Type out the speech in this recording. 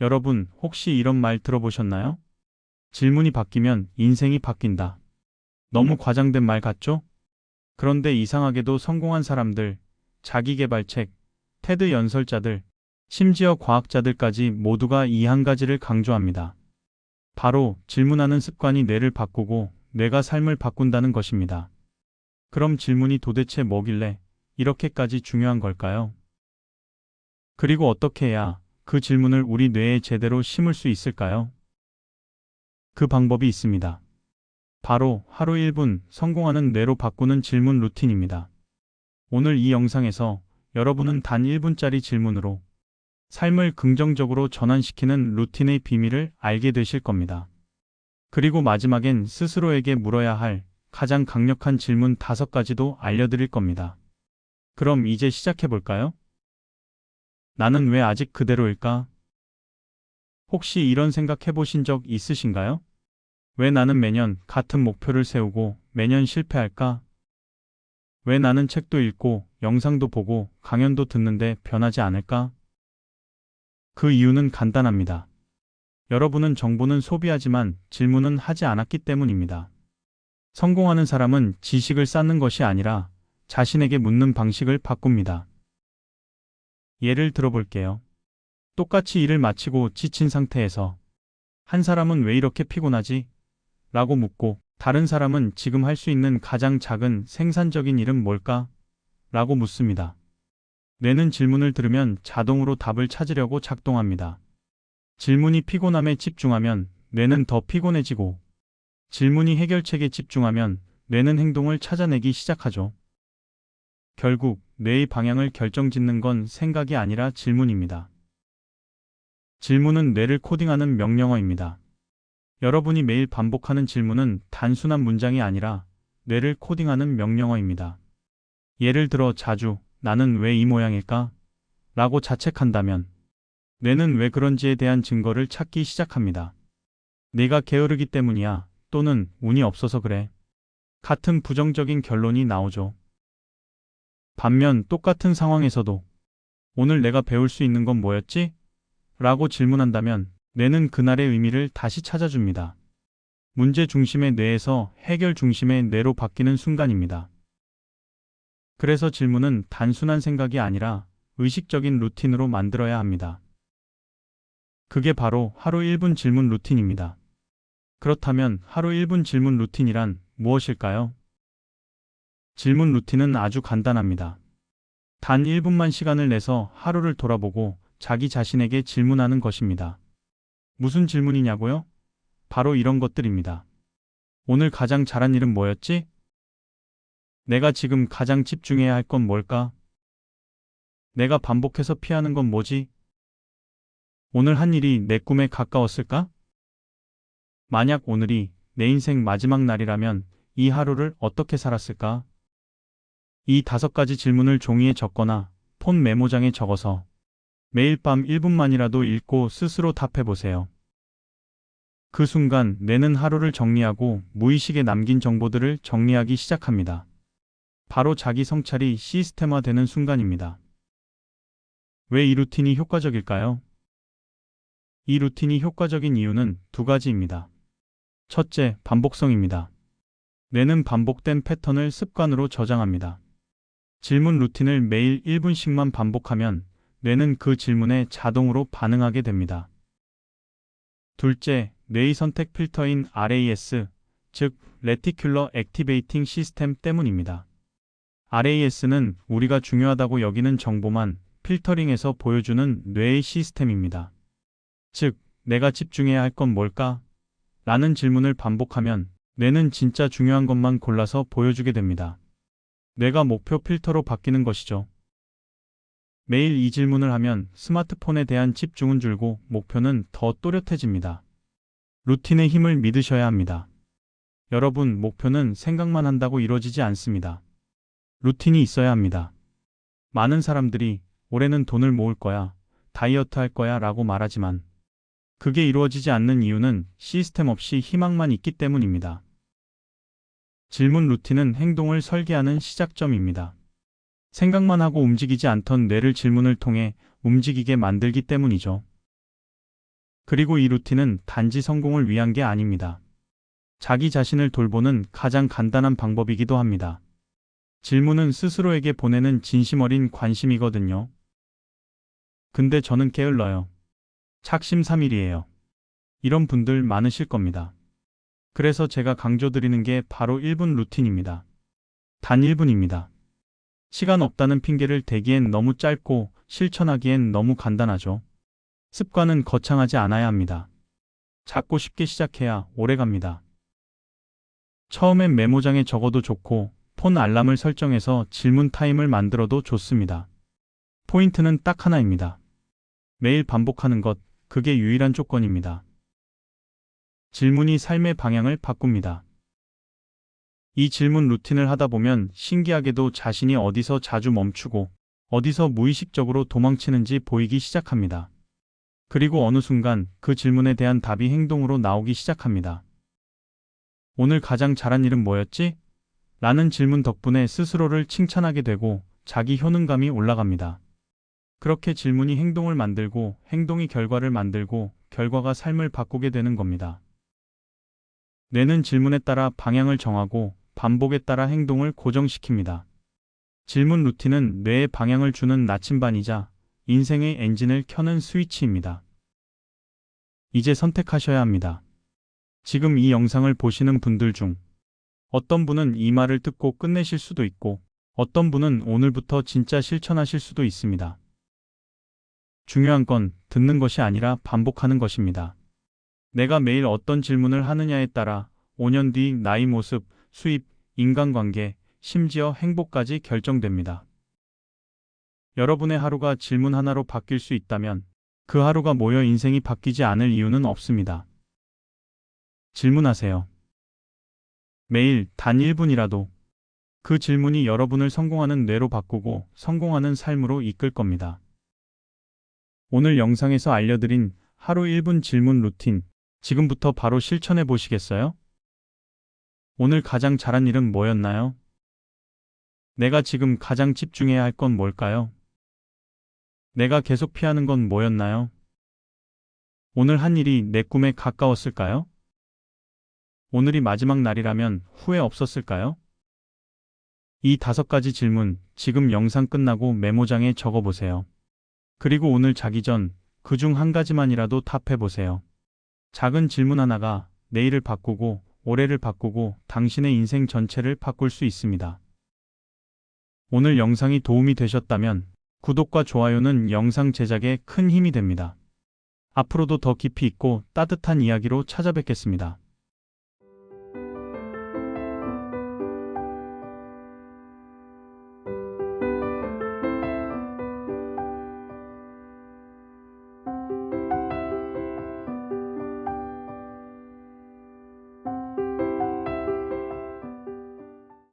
여러분, 혹시 이런 말 들어보셨나요? 질문이 바뀌면 인생이 바뀐다. 너무 과장된 말 같죠? 그런데 이상하게도 성공한 사람들, 자기개발책, 테드 연설자들, 심지어 과학자들까지 모두가 이 한 가지를 강조합니다. 바로 질문하는 습관이 뇌를 바꾸고 뇌가 삶을 바꾼다는 것입니다. 그럼 질문이 도대체 뭐길래 이렇게까지 중요한 걸까요? 그리고 어떻게 해야 그 질문을 우리 뇌에 제대로 심을 수 있을까요? 그 방법이 있습니다. 바로 하루 1분 성공하는 뇌로 바꾸는 질문 루틴입니다. 오늘 이 영상에서 여러분은 단 1분짜리 질문으로 삶을 긍정적으로 전환시키는 루틴의 비밀을 알게 되실 겁니다. 그리고 마지막엔 스스로에게 물어야 할 가장 강력한 질문 5가지도 알려드릴 겁니다. 그럼 이제 시작해 볼까요? 나는 왜 아직 그대로일까? 혹시 이런 생각 해보신 적 있으신가요? 왜 나는 매년 같은 목표를 세우고 매년 실패할까? 왜 나는 책도 읽고 영상도 보고 강연도 듣는데 변하지 않을까? 그 이유는 간단합니다. 여러분은 정보는 소비하지만 질문은 하지 않았기 때문입니다. 성공하는 사람은 지식을 쌓는 것이 아니라 자신에게 묻는 방식을 바꿉니다. 예를 들어볼게요. 똑같이 일을 마치고 지친 상태에서 한 사람은 왜 이렇게 피곤하지? 라고 묻고 다른 사람은 지금 할 수 있는 가장 작은 생산적인 일은 뭘까? 라고 묻습니다. 뇌는 질문을 들으면 자동으로 답을 찾으려고 작동합니다. 질문이 피곤함에 집중하면 뇌는 더 피곤해지고 질문이 해결책에 집중하면 뇌는 행동을 찾아내기 시작하죠. 결국 뇌의 방향을 결정짓는 건 생각이 아니라 질문입니다. 질문은 뇌를 코딩하는 명령어입니다. 여러분이 매일 반복하는 질문은 단순한 문장이 아니라 뇌를 코딩하는 명령어입니다. 예를 들어 자주 나는 왜 이 모양일까? 라고 자책한다면 뇌는 왜 그런지에 대한 증거를 찾기 시작합니다. 내가 게으르기 때문이야 또는 운이 없어서 그래. 같은 부정적인 결론이 나오죠. 반면 똑같은 상황에서도 오늘 내가 배울 수 있는 건 뭐였지? 라고 질문한다면 뇌는 그날의 의미를 다시 찾아줍니다. 문제 중심의 뇌에서 해결 중심의 뇌로 바뀌는 순간입니다. 그래서 질문은 단순한 생각이 아니라 의식적인 루틴으로 만들어야 합니다. 그게 바로 하루 1분 질문 루틴입니다. 그렇다면 하루 1분 질문 루틴이란 무엇일까요? 질문 루틴은 아주 간단합니다. 단 1분만 시간을 내서 하루를 돌아보고 자기 자신에게 질문하는 것입니다. 무슨 질문이냐고요? 바로 이런 것들입니다. 오늘 가장 잘한 일은 뭐였지? 내가 지금 가장 집중해야 할 건 뭘까? 내가 반복해서 피하는 건 뭐지? 오늘 한 일이 내 꿈에 가까웠을까? 만약 오늘이 내 인생 마지막 날이라면 이 하루를 어떻게 살았을까? 이 다섯 가지 질문을 종이에 적거나 폰 메모장에 적어서 매일 밤 1분만이라도 읽고 스스로 답해 보세요. 그 순간 뇌는 하루를 정리하고 무의식에 남긴 정보들을 정리하기 시작합니다. 바로 자기 성찰이 시스템화되는 순간입니다. 왜 이 루틴이 효과적일까요? 이 루틴이 효과적인 이유는 두 가지입니다. 첫째, 반복성입니다. 뇌는 반복된 패턴을 습관으로 저장합니다. 질문 루틴을 매일 1분씩만 반복하면 뇌는 그 질문에 자동으로 반응하게 됩니다. 둘째, 뇌의 선택 필터인 RAS, 즉 Reticular Activating System 때문입니다. RAS는 우리가 중요하다고 여기는 정보만 필터링해서 보여주는 뇌의 시스템입니다. 즉, 내가 집중해야 할 건 뭘까? 라는 질문을 반복하면 뇌는 진짜 중요한 것만 골라서 보여주게 됩니다. 뇌가 목표 필터로 바뀌는 것이죠. 매일 이 질문을 하면 스마트폰에 대한 집중은 줄고 목표는 더 또렷해집니다. 루틴의 힘을 믿으셔야 합니다. 여러분, 목표는 생각만 한다고 이루어지지 않습니다. 루틴이 있어야 합니다. 많은 사람들이 올해는 돈을 모을 거야, 다이어트 할 거야 라고 말하지만 그게 이루어지지 않는 이유는 시스템 없이 희망만 있기 때문입니다. 질문 루틴은 행동을 설계하는 시작점입니다. 생각만 하고 움직이지 않던 뇌를 질문을 통해 움직이게 만들기 때문이죠. 그리고 이 루틴은 단지 성공을 위한 게 아닙니다. 자기 자신을 돌보는 가장 간단한 방법이기도 합니다. 질문은 스스로에게 보내는 진심 어린 관심이거든요. 근데 저는 게을러요. 착심삼일이에요. 이런 분들 많으실 겁니다. 그래서 제가 강조드리는 게 바로 1분 루틴입니다. 단 1분입니다. 시간 없다는 핑계를 대기엔 너무 짧고 실천하기엔 너무 간단하죠. 습관은 거창하지 않아야 합니다. 작고 쉽게 시작해야 오래 갑니다. 처음엔 메모장에 적어도 좋고 폰 알람을 설정해서 질문 타임을 만들어도 좋습니다. 포인트는 딱 하나입니다. 매일 반복하는 것, 그게 유일한 조건입니다. 질문이 삶의 방향을 바꿉니다. 이 질문 루틴을 하다 보면 신기하게도 자신이 어디서 자주 멈추고 어디서 무의식적으로 도망치는지 보이기 시작합니다. 그리고 어느 순간 그 질문에 대한 답이 행동으로 나오기 시작합니다. 오늘 가장 잘한 일은 뭐였지? 라는 질문 덕분에 스스로를 칭찬하게 되고 자기 효능감이 올라갑니다. 그렇게 질문이 행동을 만들고 행동이 결과를 만들고 결과가 삶을 바꾸게 되는 겁니다. 뇌는 질문에 따라 방향을 정하고 반복에 따라 행동을 고정시킵니다. 질문 루틴은 뇌에 방향을 주는 나침반이자 인생의 엔진을 켜는 스위치입니다. 이제 선택하셔야 합니다. 지금 이 영상을 보시는 분들 중 어떤 분은 이 말을 듣고 끝내실 수도 있고 어떤 분은 오늘부터 진짜 실천하실 수도 있습니다. 중요한 건 듣는 것이 아니라 반복하는 것입니다. 내가 매일 어떤 질문을 하느냐에 따라 5년 뒤 나이 모습, 수입, 인간관계, 심지어 행복까지 결정됩니다. 여러분의 하루가 질문 하나로 바뀔 수 있다면 그 하루가 모여 인생이 바뀌지 않을 이유는 없습니다. 질문하세요. 매일 단 1분이라도 그 질문이 여러분을 성공하는 뇌로 바꾸고 성공하는 삶으로 이끌 겁니다. 오늘 영상에서 알려드린 하루 1분 질문 루틴 지금부터 바로 실천해 보시겠어요? 오늘 가장 잘한 일은 뭐였나요? 내가 지금 가장 집중해야 할 건 뭘까요? 내가 계속 피하는 건 뭐였나요? 오늘 한 일이 내 꿈에 가까웠을까요? 오늘이 마지막 날이라면 후회 없었을까요? 이 다섯 가지 질문 지금 영상 끝나고 메모장에 적어 보세요. 그리고 오늘 자기 전 그 중 한 가지만이라도 답해 보세요. 작은 질문 하나가 내일을 바꾸고 올해를 바꾸고 당신의 인생 전체를 바꿀 수 있습니다. 오늘 영상이 도움이 되셨다면 구독과 좋아요는 영상 제작에 큰 힘이 됩니다. 앞으로도 더 깊이 있고 따뜻한 이야기로 찾아뵙겠습니다.